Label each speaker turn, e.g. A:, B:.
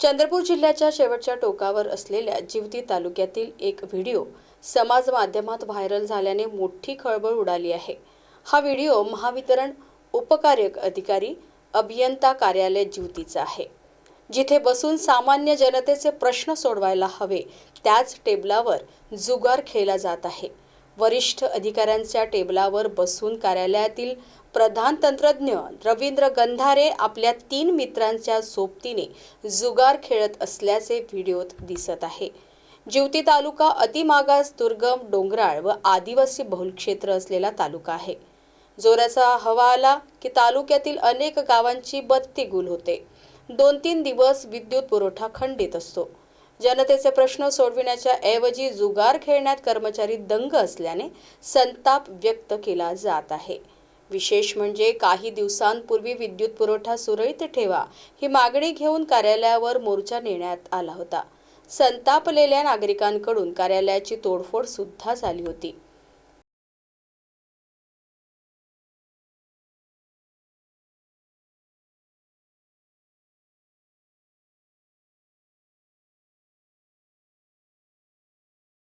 A: चंद्रपूर जिल्ह्याच्या शेवटच्या टोकावर असलेल्या जिवती तालुक्यातील एक व्हिडिओ समाज माध्यमात व्हायरल झाल्याने मोठी खळबळ उडाली आहे. हा व्हिडिओ महावितरण उपकार्यक अधिकारी अभियंता कार्यालय जिवतीचा आहे. जिथे बसून सामान्य जनतेचे प्रश्न सोडवायला हवे त्याच टेबलावर जुगार खेळला जात आहे. वरिष्ठ अधिकाऱ्यांच्या टेबलावर बसून कार्यालयातील प्रधान तंत्रज्ञ रवींद्र गंधारे आपल्या तीन मित्रांच्या सोबतीने जुगार खेळत असल्याचे व्हिडिओत दिसत आहे. जिवती तालुका अतिमागास दुर्गम डोंगराळ व आदिवासी बहुल क्षेत्र असलेला तालुका आहे. जोराचा हवा आला की तालुक्यातील अनेक गावांची बत्ती गुल होते. दोन तीन दिवस विद्युत पुरवठा खंडित असतो. जनतेचे प्रश्न सोडविण्याच्या ऐवजी जुगार खेळण्यात कर्मचारी दंग असल्याने संताप व्यक्त केला जात आहे. विशेष म्हणजे काही दिवसांपूर्वी विद्युत पुरवठा सुरळीत ठेवा ही मागणी घेऊन कार्यालयावर मोर्चा नेण्यात आला होता. संतापलेल्या नागरिकांकडून कार्यालयाची तोडफोड सुद्धा झाली होती.